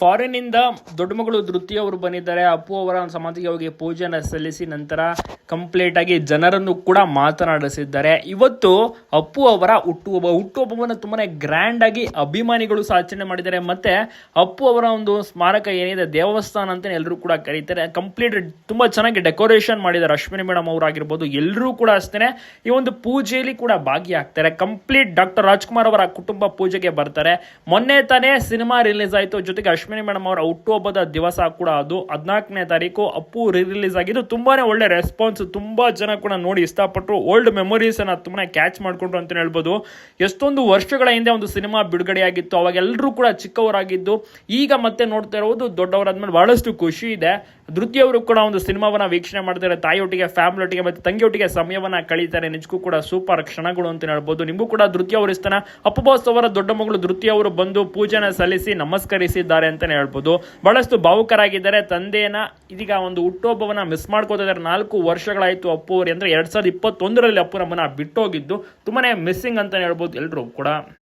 ಫಾರಿನ್ನಿಂದ ದೊಡ್ಡ ಮಗಳು ಧೃತಿ ಅವರು ಬಂದಿದ್ದಾರೆ. ಅಪ್ಪು ಅವರ ಸಮಾಧಿಗೆ ಹೋಗಿ ಪೂಜೆಯನ್ನು ಸಲ್ಲಿಸಿ ನಂತರ ಕಂಪ್ಲೀಟ್ ಆಗಿ ಜನರನ್ನು ಕೂಡ ಮಾತನಾಡಿಸಿದ್ದಾರೆ. ಇವತ್ತು ಅಪ್ಪು ಅವರ ಹುಟ್ಟುಹಬ್ಬ ಹುಟ್ಟುಹಬ್ಬವನ್ನು ತುಂಬಾ ಗ್ರ್ಯಾಂಡ್ ಆಗಿ ಅಭಿಮಾನಿಗಳು ಆಚರಣೆ ಮಾಡಿದ್ದಾರೆ. ಮತ್ತೆ ಅಪ್ಪು ಅವರ ಒಂದು ಸ್ಮಾರಕ ಏನಿದೆ, ದೇವಸ್ಥಾನ ಅಂತ ಎಲ್ಲರೂ ಕೂಡ ಕರೀತಾರೆ. ಕಂಪ್ಲೀಟ್ ತುಂಬಾ ಚೆನ್ನಾಗಿ ಡೆಕೋರೇಷನ್ ಮಾಡಿದ್ದಾರೆ. ಅಶ್ವಿನಿ ಮೇಡಮ್ ಅವರಾಗಿರ್ಬೋದು ಎಲ್ಲರೂ ಕೂಡ ಅಷ್ಟೇ ಈ ಒಂದು ಪೂಜೆಯಲ್ಲಿ ಕೂಡ ಭಾಗಿಯಾಗ್ತಾರೆ. ಕಂಪ್ಲೀಟ್ ಡಾಕ್ಟರ್ ರಾಜ್ಕುಮಾರ್ ಅವರ ಕುಟುಂಬ ಪೂಜೆಗೆ ಬರ್ತಾರೆ. ಮೊನ್ನೆ ತಾನೇ ಸಿನಿಮಾ ರಿಲೀಸ್ ಆಯಿತು. ಜೊತೆಗೆ ಅಶ್ವಿನಿ ಮೇಡಮ್ ಅವರ ಹುಟ್ಟುಹಬ್ಬದ ದಿವಸ ಕೂಡ ಅದು. ಹದಿನಾಲ್ಕನೇ ತಾರೀಕು ಅಪ್ಪು ರಿಲೀಸ್ ಆಗಿದ್ದು ತುಂಬಾನೇ ಒಳ್ಳೆ ರೆಸ್ಪಾನ್ಸ್ ತುಂಬಾ ಜನ ಕೂಡ ನೋಡಿ ಇಷ್ಟಪಟ್ಟರು ಓಲ್ಡ್ ಮೆಮೊರೀಸ್ ಅನ್ನ ತುಂಬಾ ಕ್ಯಾಚ್ ಮಾಡಿಕೊಂಡ್ರು ಅಂತ ಹೇಳ್ಬೋದು. ಎಷ್ಟೊಂದು ವರ್ಷಗಳ ಹಿಂದೆ ಒಂದು ಸಿನಿಮಾ ಬಿಡುಗಡೆಯಾಗಿತ್ತು ಅವಾಗ ಎಲ್ಲರೂ ಕೂಡ ಚಿಕ್ಕವರಾಗಿದ್ದು, ಈಗ ಮತ್ತೆ ನೋಡ್ತಾ ಇರೋದು ದೊಡ್ಡವರಾದ್ಮೇಲೆ ಬಹಳಷ್ಟು ಖುಷಿ ಇದೆ. ಧೃತಿ ಕೂಡ ಒಂದು ಸಿನಿಮಾವನ್ನ ವೀಕ್ಷಣೆ ಮಾಡ್ತಾರೆ ತಾಯಿಯೊಟ್ಟಿಗೆ, ಫ್ಯಾಮಿಲಿಯೊಟ್ಟಿಗೆ ಮತ್ತು ತಂಗಿಯೊಟ್ಟಿಗೆ ಸಮಯವನ್ನ ಕಳೀತಾರೆ. ನಿಜಕ್ಕೂ ಕೂಡ ಸೂಪರ್ ಕ್ಷಣಗಳು ಅಂತ ಹೇಳ್ಬೋದು. ನಿಮಗೂ ಕೂಡ ಧೃತಿ ಅವರು ಇಷ್ಟನ. ಅಪ್ಪು ಬಾಸ್ ಅವರ ದೊಡ್ಡ ಮಗಳು ಧೃತಿ ಅವರು ಬಂದು ಪೂಜೆನ ಸಲ್ಲಿಸಿ ನಮಸ್ಕರಿಸಿದ್ದಾರೆ ಅಂತಲೇ ಹೇಳ್ಬೋದು. ಬಹಳಷ್ಟು ಭಾವುಕರಾಗಿದ್ದಾರೆ. ತಂದೆಯನ್ನ ಇದೀಗ ಒಂದು ಹುಟ್ಟುಹಬ್ಬವನ್ನ ಮಿಸ್ ಮಾಡ್ಕೋತಾ ಇದ್ದಾರೆ ನಾಲ್ಕು ವರ್ಷಗಳಾಯಿತು ಅಪ್ಪು ಅವರು ಅಂದ್ರೆ ಎರಡು ಸಾವಿರದ ಇಪ್ಪತ್ತೊಂದರಲ್ಲಿ ಅಪ್ಪು ನಮ್ಮನ್ನ ಬಿಟ್ಟೋಗಿದ್ದು, ತುಂಬಾನೇ ಮಿಸ್ಸಿಂಗ್ ಅಂತಲೇ ಹೇಳ್ಬೋದು ಎಲ್ಲರೂ ಕೂಡ.